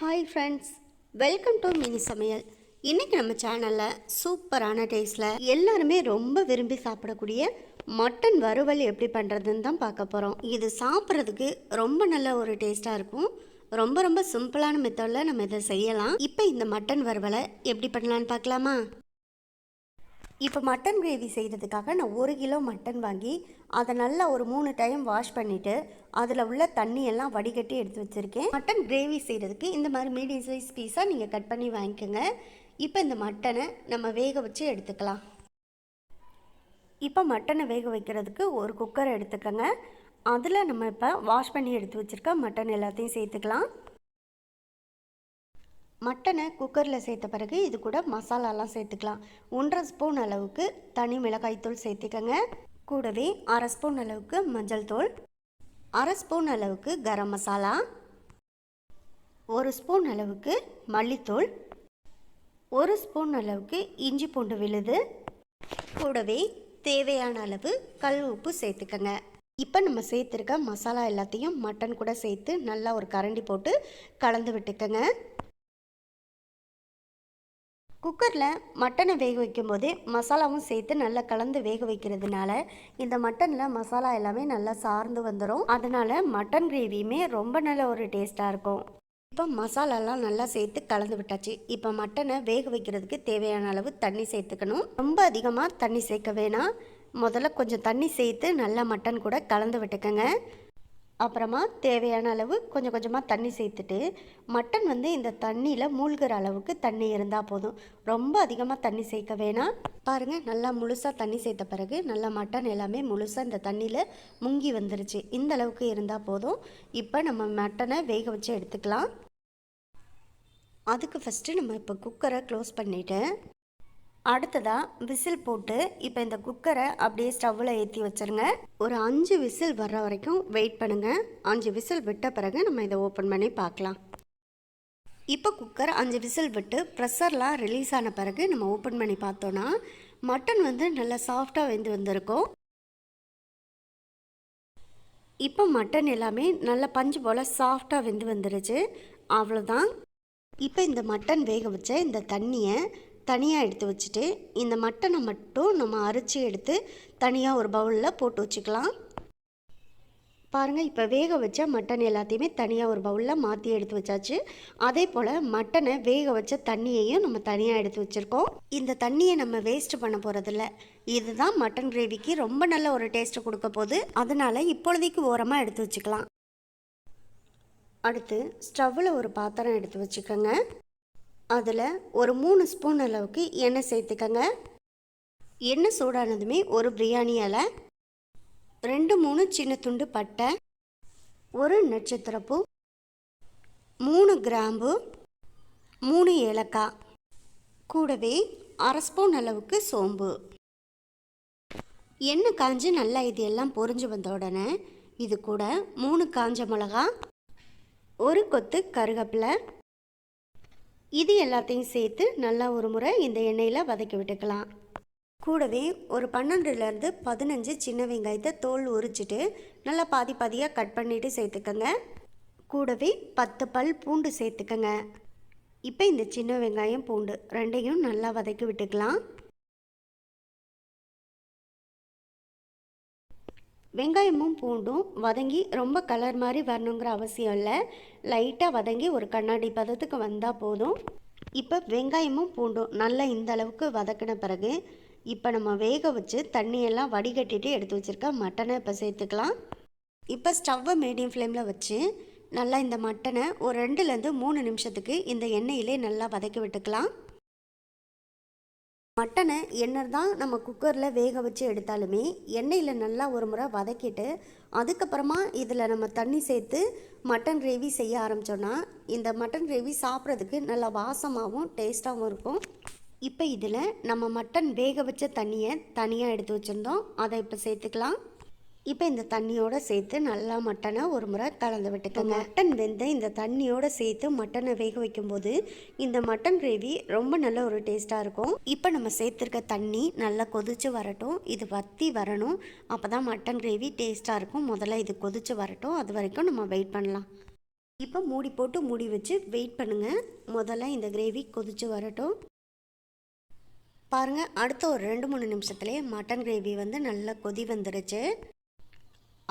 Hi friends welcome to mini Samayal இன்றைக்கி நம்ம சேனலில் சூப்பரான டேஸ்ட்டில் எல்லாருமே ரொம்ப விரும்பி சாப்பிடக்கூடிய மட்டன் வறுவல் எப்படி பண்ணுறதுன்னு தான் பார்க்க போகிறோம் இது சாப்பிட்றதுக்கு ரொம்ப நல்ல ஒரு டேஸ்ட்டாக இருக்கும். ரொம்ப ரொம்ப சிம்பிளான மெத்தடில் நம்ம இதை செய்யலாம். இப்போ இந்த மட்டன் வறுவலை எப்படி பண்ணலான்னு பார்க்கலாமா? இப்போ மட்டன் கிரேவி செய்கிறதுக்காக நான் ஒரு கிலோ மட்டன் வாங்கி அதை நல்லா ஒரு மூணு டைம் வாஷ் பண்ணிவிட்டு அதில் உள்ள தண்ணியெல்லாம் வடிகட்டி எடுத்து வச்சுருக்கேன். மட்டன் கிரேவி செய்கிறதுக்கு இந்த மாதிரி மீடியம் சைஸ் பீஸாக நீங்கள் கட் பண்ணி வாங்கிக்கோங்க. இப்போ இந்த மட்டனை நம்ம வேக வச்சு எடுத்துக்கலாம். இப்போ மட்டனை வேக வைக்கிறதுக்கு ஒரு குக்கரை எடுத்துக்கோங்க. அதில் நம்ம இப்போ வாஷ் பண்ணி எடுத்து வச்சுருக்க மட்டன் எல்லாத்தையும் சேர்த்துக்கலாம். மட்டனை குக்கரில் சேர்த்த பிறகு இது கூட மசாலாலாம் சேர்த்துக்கலாம். ஒன்றரை ஸ்பூன் அளவுக்கு தனி மிளகாய்த்தூள் சேர்த்துக்கங்க. கூடவே அரை ஸ்பூன் அளவுக்கு மஞ்சள் தூள் அரை ஸ்பூன் அளவுக்கு கரம் மசாலா ஒரு ஸ்பூன் அளவுக்கு மல்லித்தூள் ஒரு ஸ்பூன் அளவுக்கு இஞ்சி பூண்டு விழுது. கூடவே தேவையான அளவு கல் உப்பு சேர்த்துக்கங்க. இப்போ நம்ம சேர்த்துருக்க மசாலா எல்லாத்தையும் மட்டன் கூட சேர்த்து நல்லா ஒரு கரண்டி போட்டு கலந்து விட்டுக்கங்க. குக்கரில் மட்டனை வேக வைக்கும்போதே மசாலாவும் சேர்த்து நல்லா கலந்து வேக வைக்கிறதுனால இந்த மட்டனில் மசாலா எல்லாமே நல்லா சார்ந்து வந்துடும் அதனால் மட்டன் கிரேவியுமே ரொம்ப நல்ல ஒரு டேஸ்ட்டாக இருக்கும். இப்போ மசாலாலாம் நல்லா சேர்த்து கலந்து விட்டாச்சு. இப்போ மட்டனை வேக வைக்கிறதுக்கு தேவையான அளவு தண்ணி சேர்த்துக்கணும். ரொம்ப அதிகமாக தண்ணி சேர்க்க வேணாம். முதல்ல கொஞ்சம் தண்ணி சேர்த்து நல்லா மட்டன் கூட கலந்து விட்டுக்கோங்க. அப்புறமா தேவையான அளவு கொஞ்சம் கொஞ்சமாக தண்ணி சேர்த்துட்டு மட்டன் வந்து இந்த தண்ணியில் மூழ்கிற அளவுக்கு தண்ணி இருந்தால் போதும். ரொம்ப அதிகமாக தண்ணி சேர்க்க வேணாம். பாருங்கள் நல்லா முழுசாக தண்ணி சேர்த்த பிறகு நல்லா மட்டன் எல்லாமே முழுசாக இந்த தண்ணியில் முங்கி வந்துருச்சு. இந்த அளவுக்கு இருந்தால் போதும். இப்போ நம்ம மட்டனை வேக வச்சு எடுத்துக்கலாம். அதுக்கு ஃபஸ்ட்டு நம்ம இப்போ குக்கரை க்ளோஸ் பண்ணிவிட்டு அடுத்ததாக விசில் போட்டு இப்போ இந்த குக்கரை அப்படியே ஸ்டவ்வில் ஏற்றி வச்சுருங்க. ஒரு அஞ்சு விசில் வர்ற வரைக்கும் வெயிட் பண்ணுங்கள் அஞ்சு விசில் விட்ட பிறகு நம்ம இதை ஓப்பன் பண்ணி பார்க்கலாம். இப்போ குக்கர் அஞ்சு விசில் விட்டு ப்ரெஷர்லாம் ரிலீஸ் ஆன பிறகு நம்ம ஓப்பன் பண்ணி பார்த்தோன்னா மட்டன் வந்து நல்லா சாஃப்டாக வெந்து வந்திருக்கும். இப்போ மட்டன் எல்லாமே நல்ல பஞ்சு போல் சாஃப்டாக வெந்து வந்துருச்சு. அவ்வளோதான் இப்போ இந்த மட்டன் வேக வச்ச இந்த தண்ணியை தனியாக எடுத்து வச்சுட்டு இந்த மட்டனை மட்டும் நம்ம அரைச்சி எடுத்து தனியாக ஒரு பவுலில் போட்டு வச்சுக்கலாம். பாருங்கள் இப்போ வேக வச்ச மட்டன் எல்லாத்தையுமே தனியாக ஒரு பவுலில் மாற்றி எடுத்து வச்சாச்சு. அதே போல் மட்டனை வேக வச்ச தண்ணியையும் நம்ம தனியாக எடுத்து வச்சுருக்கோம். இந்த தண்ணியை நம்ம வேஸ்ட் பண்ண போகிறதில்ல இதுதான் மட்டன் கிரேவிக்கு ரொம்ப நல்ல ஒரு டேஸ்ட்டு கொடுக்க போகுது. அதனால் இப்பொழுதைக்கு ஓரமாக எடுத்து வச்சுக்கலாம். அடுத்து ஸ்டவ்வில் ஒரு பாத்திரம் எடுத்து வச்சுக்கோங்க. அதில் ஒரு மூணு ஸ்பூன் அளவுக்கு எண்ணெய் சேர்த்துக்கங்க. எண்ணெய் சூடானதுமே ஒரு பிரியாணி இலை ரெண்டு மூணு சின்ன துண்டு பட்டை ஒரு நட்சத்திரப்பூ மூணு கிராம்பு மூணு ஏலக்காய் கூடவே அரை ஸ்பூன் அளவுக்கு சோம்பு. எண்ணெய் காஞ்சி நல்லா இது எல்லாம் பொறிஞ்சு வந்த உடனே இது கூட மூணு காஞ்ச மிளகா ஒரு கொத்து கருகப்பிலை இது எல்லாத்தையும் சேர்த்து நல்லா ஒரு முறை இந்த எண்ணெயில் வதக்கி விட்டுக்கலாம். கூடவே ஒரு பன்னெண்டுலேருந்து பதினஞ்சு சின்ன வெங்காயத்தை தோல் உரிச்சிட்டு நல்லா பாதி பாதியாக கட் பண்ணிவிட்டு சேர்த்துக்கோங்க. கூடவே பத்து பல் பூண்டு சேர்த்துக்கோங்க. இப்போ இந்த சின்ன வெங்காயம் பூண்டு ரெண்டையும் நல்லா வதக்கி விட்டுக்கலாம். வெங்காயமும் பூண்டும் வதங்கி ரொம்ப கலர் மாதிரி வரணுங்கிற அவசியம் இல்லை. லைட்டாக வதங்கி ஒரு கண்ணாடி பதத்துக்கு வந்தால் போதும். இப்போ வெங்காயமும் பூண்டும் நல்லா இந்த அளவுக்கு வதக்கின பிறகு இப்போ நம்ம வேக வச்சு தண்ணியெல்லாம் வடிகட்டிட்டு எடுத்து வச்சுருக்க மட்டனை இப்போ சேர்த்துக்கலாம். இப்போ ஸ்டவ்வை மீடியம் ஃப்ளேமில் வச்சு நல்லா இந்த மட்டனை ஒரு ரெண்டுலேருந்து மூணு நிமிஷத்துக்கு இந்த எண்ணெயிலே நல்லா வதக்கி விட்டுக்கலாம். மட்டனை என்ன தான் நம்ம குக்கரில் வேக வச்சு எடுத்தாலுமே எண்ணெயில் நல்லா ஒரு முறை வதக்கிட்டு அதுக்கப்புறமா இதில் நம்ம தண்ணி சேர்த்து மட்டன் கிரேவி செய்ய ஆரம்பித்தோன்னா இந்த மட்டன் கிரேவி சாப்பிட்றதுக்கு நல்லா வாசமாகவும் டேஸ்ட்டாகவும் இருக்கும். இப்போ இதில் நம்ம மட்டன் வேக வச்ச தண்ணியை தனியாக எடுத்து வச்சுருந்தோம். அதை இப்போ சேர்த்துக்கலாம். இப்போ இந்த தண்ணியோடு சேர்த்து நல்லா மட்டனை ஒரு முறை கலந்து விட்டுக்கோங்க. மட்டன் வெந்த இந்த தண்ணியோடு சேர்த்து மட்டனை வேக வைக்கும்போது இந்த மட்டன் கிரேவி ரொம்ப நல்ல ஒரு டேஸ்ட்டாக இருக்கும். இப்போ நம்ம சேர்த்துருக்க தண்ணி நல்லா கொதிச்சு வரட்டும். இது வத்தி வரணும். அப்போ தான் மட்டன் கிரேவி டேஸ்ட்டாக இருக்கும். முதல்ல இது கொதிச்சு வரட்டும். அது வரைக்கும் நம்ம வெயிட் பண்ணலாம். இப்போ மூடி போட்டு மூடி வச்சு வெயிட் பண்ணுங்கள் முதல்ல இந்த கிரேவி கொதிச்சு வரட்டும். பாருங்கள் அடுத்த ஒரு ரெண்டு மூணு நிமிஷத்துலேயே மட்டன் கிரேவி வந்து நல்லா கொதி வந்துருச்சு.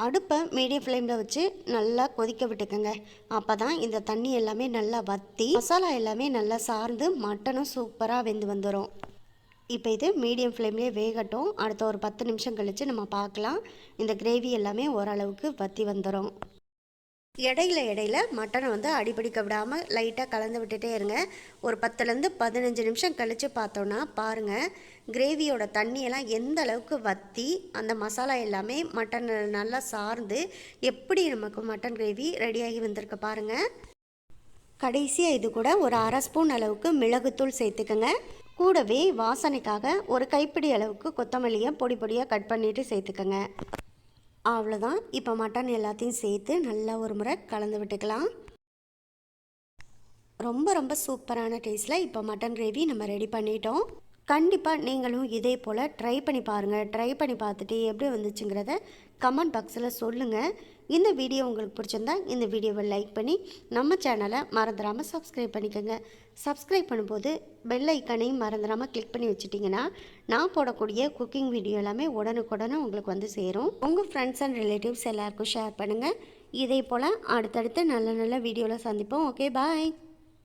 அடுப்பை மீடியம் ஃப்ளேமில் வச்சு நல்லா கொதிக்க விட்டுக்கோங்க. அப்போ தான் இந்த தண்ணி எல்லாமே நல்லா வற்றி மசாலா எல்லாமே நல்லா சார்ந்து மட்டனும் சூப்பராக வெந்து வந்துடும் இப்போ இது மீடியம் ஃப்ளேம்லேயே வேகட்டும். அடுத்த ஒரு பத்து நிமிஷம் கழித்து நம்ம பார்க்கலாம். இந்த கிரேவி எல்லாமே ஓரளவுக்கு வற்றி வந்துடும் இடையில இடையில மட்டனை வந்து அடிபிடிக்க விடாமல் லைட்டாக கலந்து விட்டுட்டே இருங்க. ஒரு பத்துலேருந்து பதினஞ்சு நிமிஷம் கழித்து பார்த்தோன்னா பாருங்கள் கிரேவியோட தண்ணியெல்லாம் எந்த அளவுக்கு வற்றி அந்த மசாலா எல்லாமே மட்டன் நல்லா சார்ந்து எப்படி நமக்கு மட்டன் கிரேவி ரெடியாகி வந்திருக்கு பாருங்கள் கடைசியாக இது கூட ஒரு அரை ஸ்பூன் அளவுக்கு மிளகுத்தூள் சேர்த்துக்கோங்க. கூடவே வாசனைக்காக ஒரு கைப்பிடி அளவுக்கு கொத்தமல்லியை பொடி பொடியாக கட் பண்ணிவிட்டு சேர்த்துக்கோங்க. அவ்வளோதான் இப்போ மட்டன் எல்லாத்தையும் சேர்த்து நல்லா ஒரு முறை கலந்து விட்டுக்கலாம். ரொம்ப ரொம்ப சூப்பரான டேஸ்ட்டில் இப்போ மட்டன் கிரேவி நம்ம ரெடி பண்ணிட்டோம். கண்டிப்பாக நீங்களும் இதே போல் ட்ரை பண்ணி பாருங்கள் ட்ரை பண்ணி பார்த்துட்டு எப்படி வந்துச்சுங்கிறத கமெண்ட் பாக்ஸில் சொல்லுங்கள் இந்த வீடியோ உங்களுக்கு பிடிச்சிருந்தா இந்த வீடியோவை லைக் பண்ணி நம்ம சேனலை மறந்துடாமல் சப்ஸ்கிரைப் பண்ணிக்கோங்க. சப்ஸ்கிரைப் பண்ணும்போது பெல் ஐக்கனையும் மறந்துடாமல் கிளிக் பண்ணி வச்சுட்டிங்கன்னா நான் போடக்கூடிய குக்கிங் வீடியோ எல்லாமே உடனுக்குடனே உங்களுக்கு வந்து சேரும். உங்கள் ஃப்ரெண்ட்ஸ் அண்ட் ரிலேட்டிவ்ஸ் எல்லாருக்கும் ஷேர் பண்ணுங்கள் இதே போல் அடுத்தடுத்து நல்ல நல்ல வீடியோவில் சந்திப்போம். Okay bye